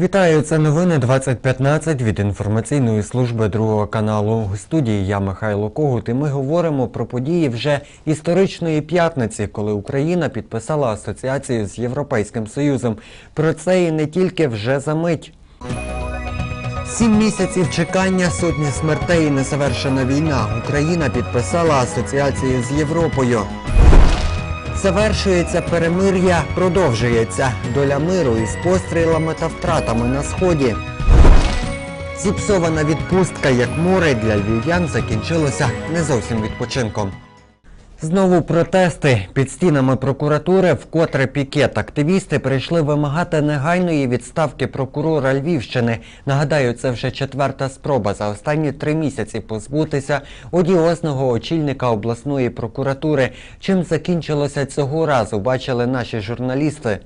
Вітаю, це новини 2015 від інформаційної служби другого каналу. У студії я Михайло Когут і ми говоримо про події вже історичної п'ятниці, коли Україна підписала асоціацію з Європейським Союзом. Про це і не тільки вже за мить. Сім місяців чекання, сотні смертей і незавершена війна. Україна підписала асоціацію з Європою. Завершується перемир'я, продовжується доля миру із пострілами та втратами на сході. Зіпсована відпустка як море для львів'ян закінчилася не зовсім відпочинком. Знову протести під стінами прокуратури, вкотре пікет. Активісти прийшли вимагати негайної відставки прокурора Львівщини. Нагадаю, це вже четверта спроба за останні три місяці позбутися одіозного очільника обласної прокуратури. Чим закінчилося цього разу, бачили наші журналісти.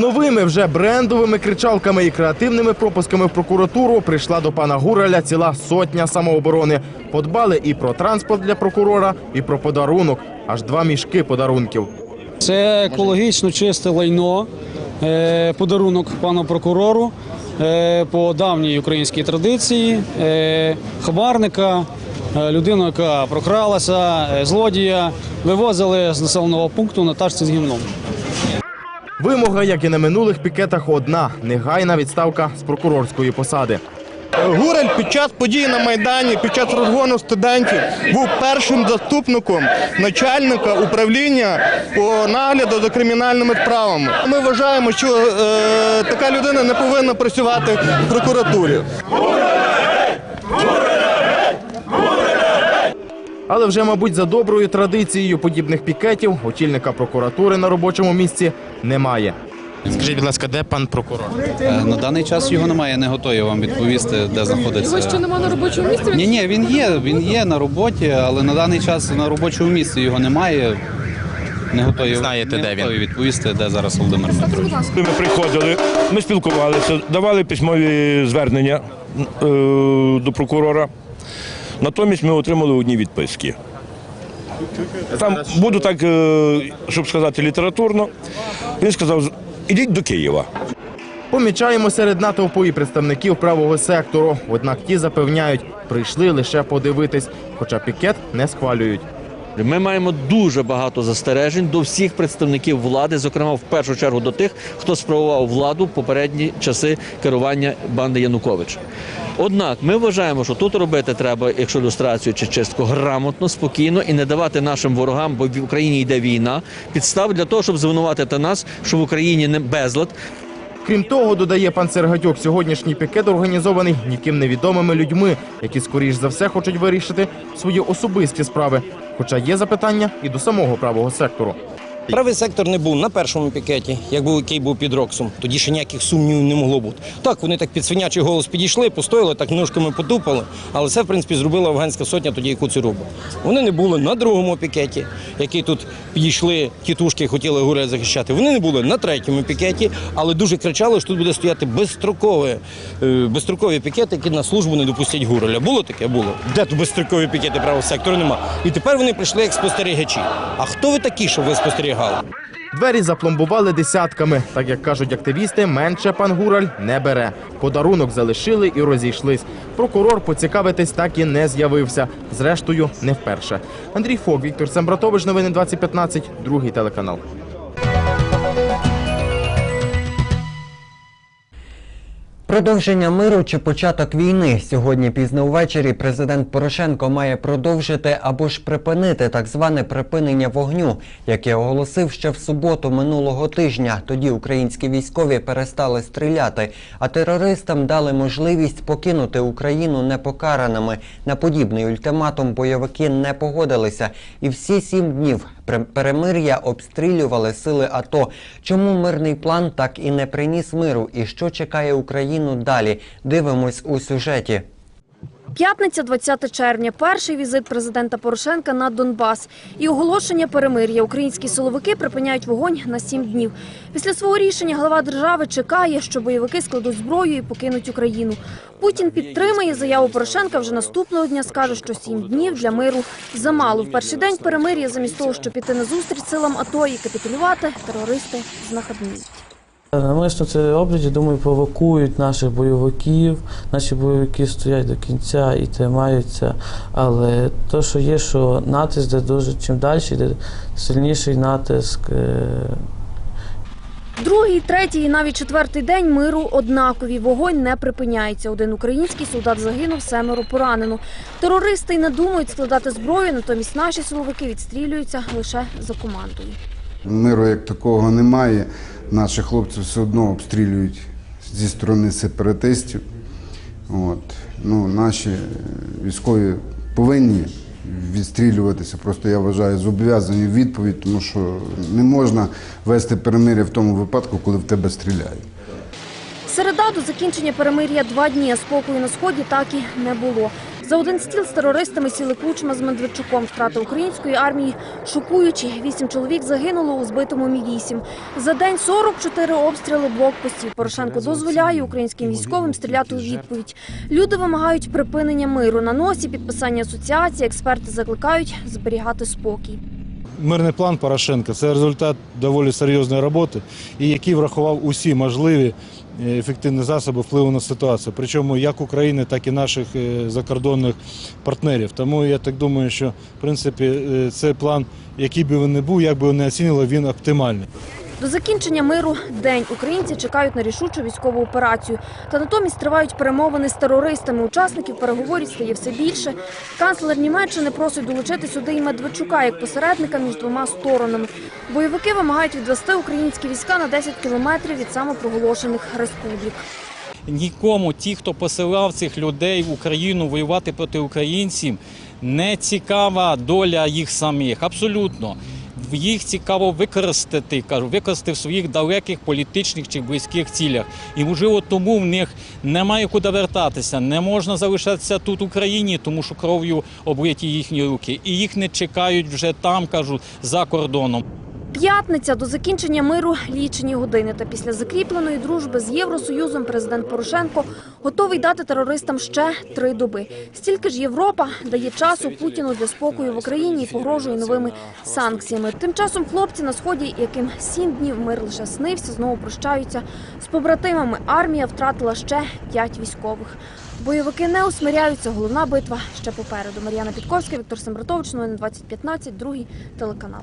Новими вже брендовими кричалками і креативними пропусками в прокуратуру прийшла до пана Гураля ціла сотня самооборони. Подбали і про транспорт для прокурора, і про подарунок. Аж два мішки подарунків. Це екологічно чисте лайно, е, подарунок пану прокурору е, по давній українській традиції. е, Хабарника, людину, яка прокралася, злодія, вивозили з населеного пункту на тачці з гімном. Вимога, як і на минулих пікетах, одна негайна відставка з прокурорської посади. Гурель під час подій на Майдані, під час розгону студентів був першим заступником начальника управління по нагляду за кримінальними справами. Ми вважаємо, що е, така людина не повинна працювати в прокуратурі. Але вже, мабуть, за доброю традицією подібних пікетів очільника прокуратури на робочому місці немає. Скажіть, будь ласка, де пан прокурор? Е, На даний час його немає, я не готовий вам відповісти, де знаходиться. Його ще нема на робочому місці. Ні, ні, він є, він є на роботі, але на даний час на робочому місці його немає. Не готові, Знаєте, не де він? відповісти, де зараз Володимир Дмитрович. Ми приходили, ми спілкувалися, давали письмові звернення е, до прокурора. Натомість ми отримали одні відписки. Там буду так, е, щоб сказати, літературно. Він сказав, ідіть до Києва. Помічаємо серед натовпу і представників правого сектору. Однак ті запевняють, прийшли лише подивитись, хоча пікет не схвалюють. Ми маємо дуже багато застережень до всіх представників влади, зокрема в першу чергу до тих, хто справував владу в попередні часи керування банди Януковича. Однак ми вважаємо, що тут робити треба, якщо люстрацію чи чистку, грамотно, спокійно і не давати нашим ворогам, бо в Україні йде війна, підстав для того, щоб звинуватити нас, що в Україні не безлад, Крім того, додає пан Сергатюк, сьогоднішній пікет організований ніким невідомими людьми, які скоріш за все хочуть вирішити свої особисті справи. Хоча є запитання і до самого правого сектору. Правий сектор не був на першому пікеті, як був який був під Роксом. Тоді ще ніяких сумнівів не могло бути. Так, вони так під свинячий голос підійшли, постояли, так ножками потупали, але це, в принципі, зробила афганська сотня тоді, яку цю робить. Вони не були на другому пікеті, який тут підійшли тітушки, хотіли гуля захищати. Вони не були на третьому пікеті, але дуже кричали, що тут буде стояти безстрокові, е, безстрокові пікети, які на службу не допустять гуреля. Було таке? Було. Де тут безстрокові пікети правого сектору нема. І тепер вони прийшли як спостерігачі. А хто ви такі, що ви спостерігали? Двері запломбували десятками. Так як кажуть активісти, менше пан Гураль не бере. Подарунок залишили і розійшлись. Прокурор поцікавитись так і не з'явився. Зрештою, не вперше. Андрій Фок, Віктор Сембратович, новини 2015, другий телеканал. Продовження миру чи початок війни сьогодні пізно ввечері президент Порошенко має продовжити або ж припинити так зване припинення вогню, яке оголосив ще в суботу минулого тижня. Тоді українські військові перестали стріляти, а терористам дали можливість покинути Україну непокараними. На подібний ультиматум бойовики не погодилися, і всі сім днів перемир'я обстрілювали сили АТО. Чому мирний план так і не приніс миру? І що чекає Україну далі? Дивимось у сюжеті. П'ятниця, 20 червня. Перший візит президента Порошенка на Донбас. І оголошення перемир'я. Українські силовики припиняють вогонь на сім днів. Після свого рішення глава держави чекає, що бойовики складуть зброю і покинуть Україну. Путін підтримає заяву Порошенка вже наступного дня. Скаже, що сім днів для миру замало. В перший день перемир'я, замість того, щоб піти на зустріч силам АТО і капітулювати, терористи знахабніють. Намисно це роблять, я думаю, провокують наших бойовиків. Наші бойовики стоять до кінця і тримаються. Але то, що є, що натиск де дуже чим далі, йде сильніший натиск. е, Другий, третій і навіть четвертий день миру однакові. Вогонь не припиняється. Один український солдат загинув, семеро поранено. Терористи й не думають складати зброю, натомість наші силовики відстрілюються лише за командою. Миру як такого немає. Наші хлопці все одно обстрілюють зі сторони сепаратистів. От. Ну, наші е, військові повинні відстрілюватися. Просто я вважаю зобов'язані відповідь, тому що не можна вести перемир'я в тому випадку, коли в тебе стріляють. Середа до закінчення перемир'я два дні, а спокою на сході так і не було. За один стіл з терористами сіли Кучма з Медведчуком. Втрати української армії шокуючі. Вісім чоловік загинуло у збитому Мі-8. За день 44 обстріли блокпостів. Порошенко дозволяє українським військовим стріляти у відповідь. Люди вимагають припинення миру. На носі підписання асоціації. Експерти закликають зберігати спокій. Мирний план Порошенка це результат доволі серйозної роботи, і який врахував усі можливі ефективні засоби впливу на ситуацію, причому як України, так і наших е, закордонних партнерів. Тому я так думаю, що в принципі е, цей план, який би він не був, як би його не оцінили, він оптимальний. До закінчення миру день українці чекають на рішучу військову операцію. Та натомість тривають перемовини з терористами. Учасників переговорів стає все більше. Канцлер Німеччини просить долучити сюди і Медведчука як посередника між двома сторонами. Бойовики вимагають відвести українські війська на 10 кілометрів від самопроголошених республік. Нікому ті, хто посилав цих людей в Україну воювати проти українців, не цікава доля їх самих. Абсолютно. Їх цікаво використати, кажу, використати в своїх далеких політичних чи близьких цілях. І можливо тому в них немає куди вертатися. Не можна залишатися тут в Україні, тому що кров'ю облиті їхні руки. І їх не чекають вже там, кажу, за кордоном. П'ятниця до закінчення миру лічені години. Та після закріпленої дружби з Євросоюзом президент Порошенко готовий дати терористам ще три доби. Стільки ж Європа дає часу Путіну для спокою в Україні і погрожує новими санкціями. Тим часом хлопці на сході, яким сім днів мир лише снився, знову прощаються з побратимами. Армія втратила ще п'ять військових. Бойовики не усмиряються. Головна битва ще попереду. Мар'яна Підковська, Віктор Сембратович, новини 2015, другий телеканал.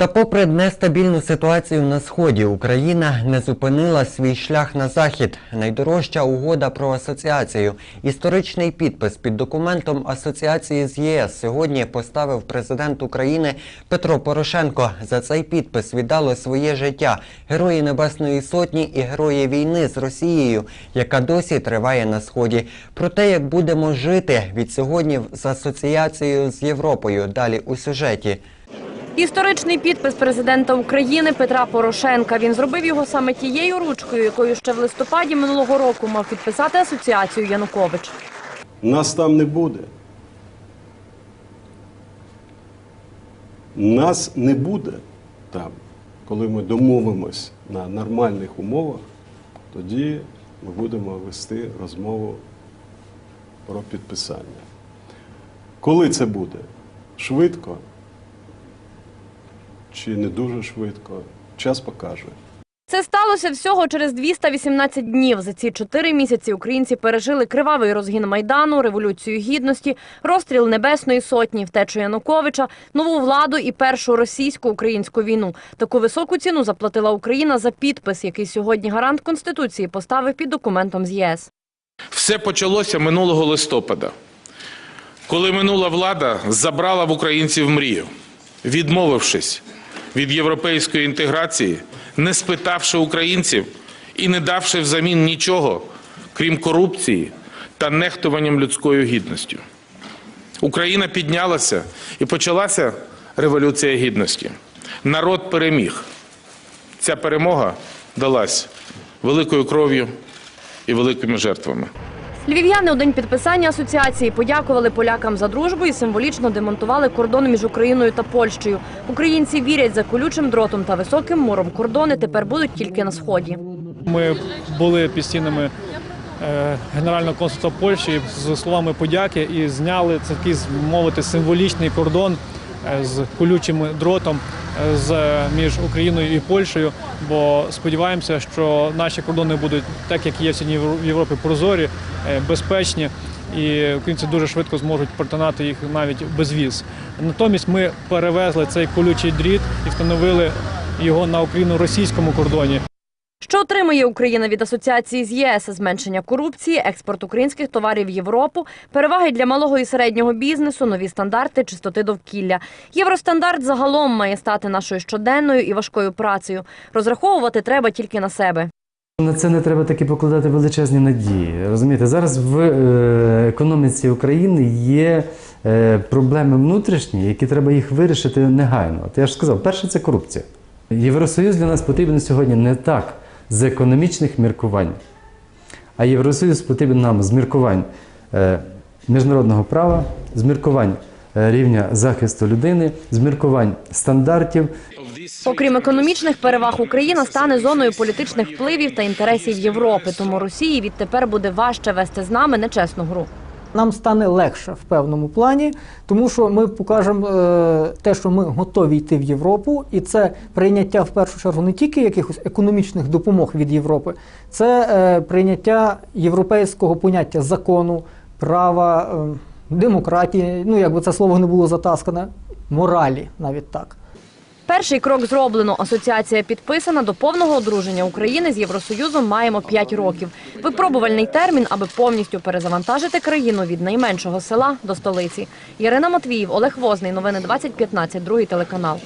Та попри нестабільну ситуацію на сході, Україна не зупинила свій шлях на захід. Найдорожча угода про асоціацію. Історичний підпис під документом асоціації з ЄС сьогодні поставив президент України Петро Порошенко. За цей підпис віддали своє життя герої Небесної Сотні і герої війни з Росією, яка досі триває на сході. Про те, як будемо жити від сьогодні з асоціацією з Європою. Далі у сюжеті. Історичний підпис президента України Петра Порошенка. Він зробив його саме тією ручкою, якою ще в листопаді минулого року мав підписати асоціацію Янукович. Нас там не буде. Нас не буде там. Коли ми домовимось на нормальних умовах, тоді ми будемо вести розмову про підписання. Коли це буде? Швидко чи не дуже швидко? Час покаже. Це сталося всього через 218 днів. За ці чотири місяці українці пережили кривавий розгін майдану, революцію гідності, розстріл Небесної сотні, втечу Януковича, нову владу і першу російсько-українську війну. Таку високу ціну заплатила Україна за підпис, який сьогодні гарант конституції поставив під документом з ЄС. Все почалося минулого листопада, коли минула влада забрала в українців мрію, відмовившись від європейської інтеграції, не спитавши українців і не давши взамін нічого, крім корупції та нехтуванням людською гідністю. Україна піднялася і почалася революція гідності. Народ переміг. Ця перемога далась великою кров'ю і великими жертвами. Львів'яни у день підписання асоціації подякували полякам за дружбу і символічно демонтували кордон між Україною та Польщею. Українці вірять, за колючим дротом та високим муром кордони тепер будуть тільки на сході. Ми були постійними е, Генерального консульства Польщі з словами подяки і зняли такий, мовити, символічний кордон е, з колючим дротом з між Україною і Польщею. Бо сподіваємося, що наші кордони будуть так, як є сьогодні в Європі, прозорі, е, безпечні. І українці дуже швидко зможуть протинати їх навіть без віз. Натомість ми перевезли цей колючий дріт і встановили його на україно-російському кордоні. Що отримує Україна від асоціації з ЄС? Зменшення корупції, експорт українських товарів в Європу, переваги для малого і середнього бізнесу, нові стандарти, чистоти довкілля. Євростандарт загалом має стати нашою щоденною і важкою працею. Розраховувати треба тільки на себе. На це не треба таки покладати величезні надії. Розумієте, зараз в е, економіці України є е, проблеми внутрішні, які треба їх вирішити негайно. От я ж сказав, перше це корупція. Євросоюз для нас потрібен сьогодні не так з економічних міркувань, а Євросоюз потрібен нам з міркувань е, міжнародного права, з міркувань е, рівня захисту людини, з міркувань стандартів. Окрім економічних переваг, Україна стане зоною політичних впливів та інтересів Європи. Тому Росії відтепер буде важче вести з нами нечесну гру. Нам стане легше в певному плані, тому що ми покажемо е, те, що ми готові йти в Європу, і це прийняття в першу чергу не тільки якихось економічних допомог від Європи, це е, прийняття європейського поняття закону, права, е, демократії. Ну якби це слово не було затаскане, моралі, навіть так. Перший крок зроблено. Асоціація підписана. До повного одруження України з Євросоюзом маємо 5 років. Випробувальний термін, аби повністю перезавантажити країну від найменшого села до столиці. Ярина Матвіїв, Олег Возний. Новини 2015, другий телеканал.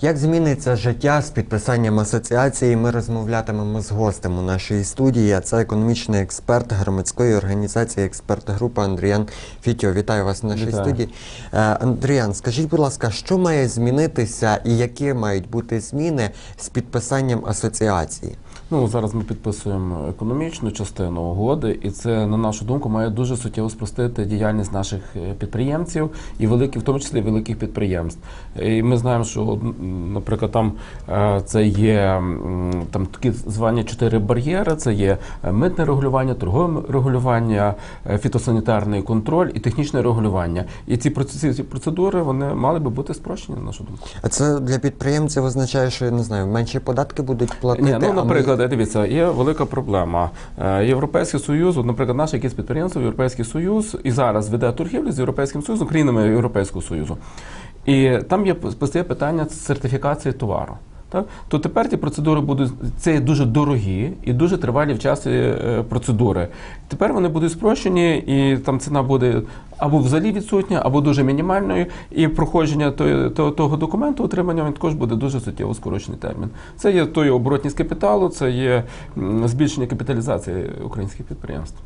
Як зміниться життя з підписанням асоціації? Ми розмовлятимемо з гостем у нашій студії. А це економічний експерт громадської організації Експерт Група Андріан Фітьо. Вітаю вас в нашій Вітаю. студії. Е, Андріан, скажіть, будь ласка, що має змінитися і які мають бути зміни з підписанням асоціації? Ну зараз ми підписуємо економічну частину угоди, і це, на нашу думку, має дуже суттєво спростити діяльність наших е, підприємців і великих, в тому числі великих підприємств. І ми знаємо, що, наприклад, там е, це є там такі звані чотири бар'єри: це є е, митне регулювання, торгове регулювання, фітосанітарний контроль і технічне регулювання. І ці ці процедури вони мали би бути спрощені, на нашу думку. А це для підприємців означає, що я не знаю, менші податки будуть платити. Ні, ну, наприклад, дивіться, є велика проблема. Е, Європейський Союз, от, наприклад, наше якесь підприємство, Європейський Союз, і зараз веде торгівлю з Європейським Союзом, країнами Європейського Союзу. І там є постає питання сертифікації товару. Так? То тепер ті процедури будуть це дуже дорогі і дуже тривалі в часі е, процедури. Тепер вони будуть спрощені, і там ціна буде або взагалі відсутня, або дуже мінімальною. І проходження того, того, того документу отримання він також буде дуже суттєво скорочений термін. Це є той оборотність капіталу, це є збільшення капіталізації українських підприємств.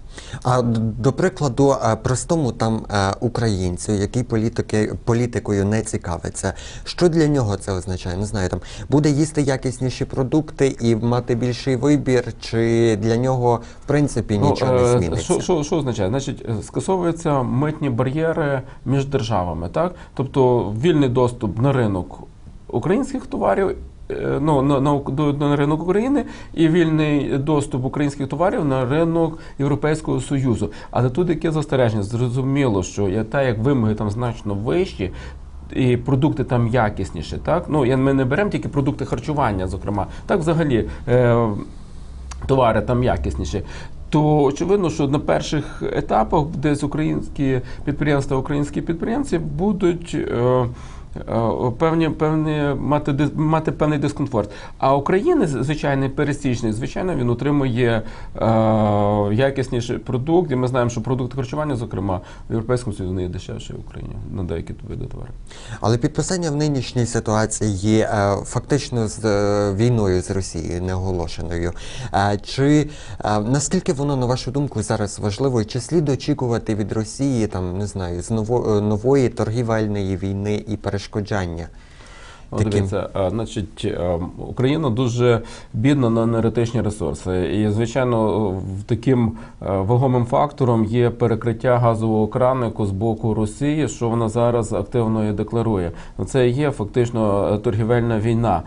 А до прикладу, простому там е, українцю, який політики, політикою не цікавиться, що для нього це означає? Не знаю, там буде їсти якісніші продукти і мати більший вибір, чи для нього в принципі нічого Ну, не е, зміниться? Що, що, що означає? Значить, е, скасовуються митні бар'єри між державами, так? Тобто вільний доступ на ринок українських товарів. е, Ну, на, на, на ринок України і вільний доступ українських товарів на ринок Європейського Союзу. Але тут яке застереження? Зрозуміло, що є так, як вимоги там значно вищі, і продукти там якісніші. Так? Ну, ми не беремо тільки продукти харчування, зокрема. Так, взагалі, е, товари там якісніші. То очевидно, що на перших етапах десь українські підприємства, українські підприємці будуть. Е, Певні, певні мати мати певний дискомфорт. А українець, звичайний пересічний, звичайно, він отримує е, якісніший продукт. І ми знаємо, що продукти харчування, зокрема, в Європейському Союзі не є дешевші в Україні на деякі види товарів. Але підписання в нинішній ситуації є е, фактично з е, війною з Росією неоголошеною. Е, чи е, наскільки воно, на вашу думку, зараз важливо? Чи слід очікувати від Росії там не знаю з ново, е, нової торгівельної війни і перешкоджання? От Дивіться, е, значить, е, Україна дуже бідна на енергетичні ресурси. І, звичайно, таким е, вагомим фактором є перекриття газового кранику з боку Росії, що вона зараз активно і декларує. Це є фактично торгівельна війна.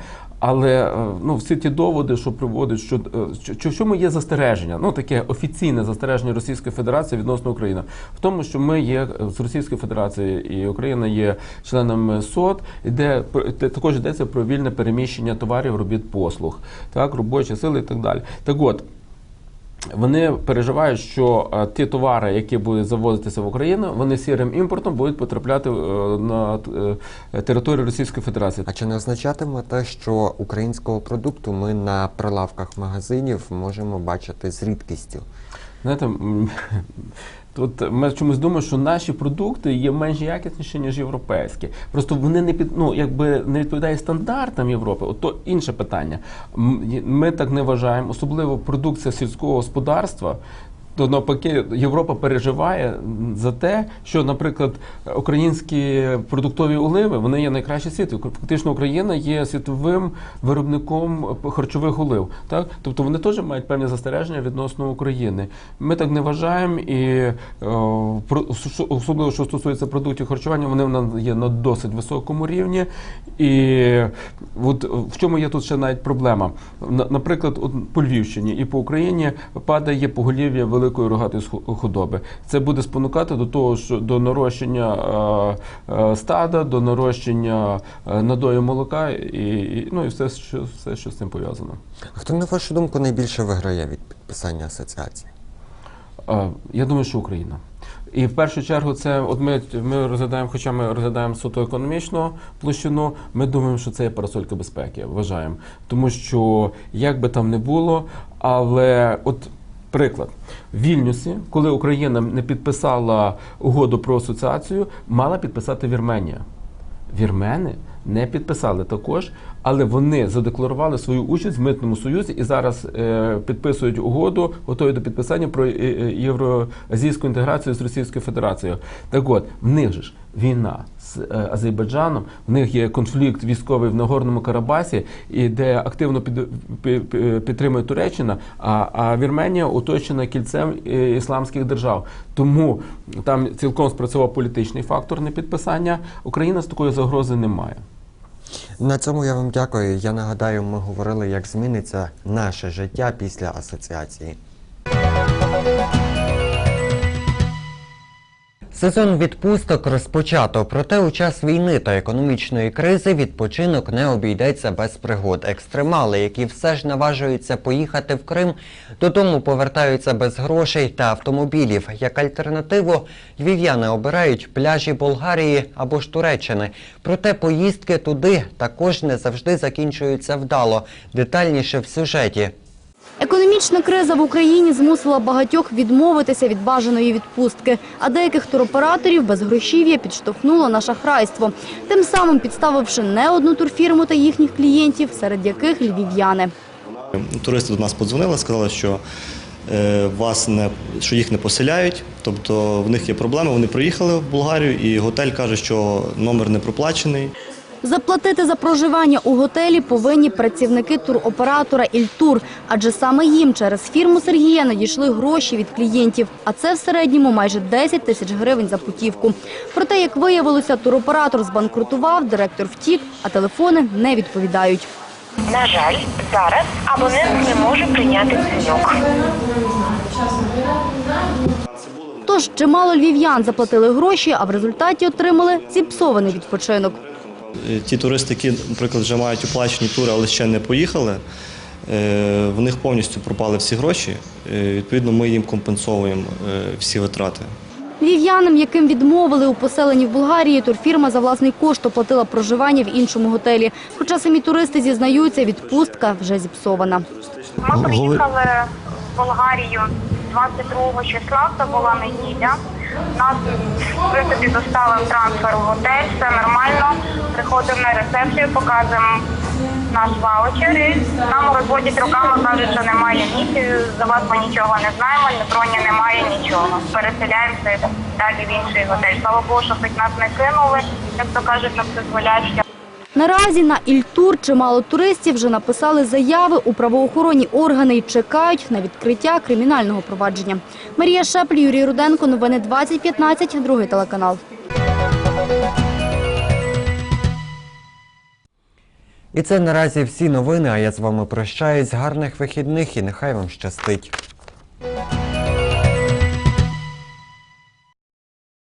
Але е, ну, всі ті доводи, що приводять, що, е, що, в чому є застереження, ну таке офіційне застереження Російської Федерації відносно України, в тому, що ми є е, з Російської Федерації і Україна є членами СОД, де також йдеться про вільне переміщення товарів, робіт, послуг, так, робочі сили і так далі. Так от. Вони переживають, що е, ті товари, які будуть завозитися в Україну, вони сірим імпортом будуть потрапляти е, на е, територію Російської Федерації. А чи не означатиме те, що українського продукту ми на прилавках магазинів можемо бачити з рідкістю? Знаєте, тут ми чомусь думаємо, що наші продукти є менш якісніші, ніж європейські. Просто вони не під ну якби не відповідають стандартам Європи. От то інше питання. Ми так не вважаємо, особливо продукція сільського господарства. То навпаки, Європа переживає за те, що, наприклад, українські продуктові оливи вони є найкращі в світі. Фактично, Україна є світовим виробником харчових олив. Так, тобто вони теж мають певні застереження відносно України. Ми так не вважаємо, і е, про- особливо що стосується продуктів харчування, вони в нас є на досить високому рівні. І от в чому є тут ще навіть проблема? Наприклад, от по Львівщині і по Україні падає поголів'я великої рогатої худоби. Це буде спонукати до того, що до нарощення е, е, стада, до нарощення е, надою молока і, ну і все, що все, що з цим пов'язано. А Хто, на вашу думку, найбільше виграє від підписання асоціації? Я думаю, що Україна. І в першу чергу це от ми, ми розглядаємо, хоча ми розглядаємо суто економічну площину, ми думаємо, що це є парасолька безпеки, вважаємо. Тому що як би там не було, але от приклад, в Вільнюсі, коли Україна не підписала угоду про асоціацію, мала підписати Вірменія. Вірмени не підписали також, але вони задекларували свою участь в митному союзі і зараз е, підписують угоду, готові до підписання про е, е, євроазійську інтеграцію з Російською Федерацією. Так от, в них же ж війна з е, Азербайджаном, в них є конфлікт військовий в Нагорному Карабасі, і де активно під, пі- пі- підтримує Туреччина, а, а Вірменія оточена кільцем е, ісламських держав. Тому там цілком спрацював політичний фактор непідписання. Україна з такої загрози не має. На цьому я вам дякую. Я нагадаю, ми говорили, як зміниться наше життя після асоціації. Сезон відпусток розпочато, проте у час війни та економічної кризи відпочинок не обійдеться без пригод. Екстремали, які все ж наважуються поїхати в Крим, додому повертаються без грошей та автомобілів. Як альтернативу, львів'яни обирають пляжі Болгарії або ж Туреччини. Проте поїздки туди також не завжди закінчуються вдало. Детальніше в сюжеті. Економічна криза в Україні змусила багатьох відмовитися від бажаної відпустки, а деяких туроператорів без грошів'я підштовхнуло на шахрайство, тим самим підставивши не одну турфірму та їхніх клієнтів, серед яких львів'яни. Туристи до нас подзвонили, сказали, що е, вас не що їх не поселяють, тобто в них є проблеми. Вони приїхали в Болгарію, і готель каже, що номер не проплачений. Заплатити за проживання у готелі повинні працівники туроператора «Ільтур», адже саме їм через фірму Сергія надійшли гроші від клієнтів, а це в середньому майже 10 тисяч гривень за путівку. Проте, як виявилося, туроператор збанкрутував, директор втік, а телефони не відповідають. На жаль, зараз абонент не може прийняти дзвінок. Тож чимало львів'ян заплатили гроші, а в результаті отримали зіпсований відпочинок. Е, Ті туристи, які, наприклад, вже мають оплачені тури, але ще не поїхали, е, в них повністю пропали всі гроші. Е, Відповідно, ми їм компенсовуємо всі витрати. Львів'янам, яким відмовили у поселенні в Болгарії, турфірма за власний кошт оплатила проживання в іншому готелі. Хоча самі туристи зізнаються, відпустка вже зіпсована. Ми приїхали в Болгарію 22 числа, це була неділя. Нас, в принципі, доставив трансфер у готель, все нормально. Приходимо на рецепцію, показуємо наш ваучер і нам розводять руками, кажуть, що немає місії, за вас ми нічого не знаємо, на броні немає нічого. Переселяємося далі в інший готель. Слава Богу, що хоч нас не кинули, як то кажуть, на дозволяючи. Наразі на Ільтур чимало туристів вже написали заяви у правоохоронні органи і чекають на відкриття кримінального провадження. Марія Шепль, Юрій Руденко, новини 2015, другий телеканал. І це наразі всі новини. А я з вами прощаюсь. Гарних вихідних і нехай вам щастить.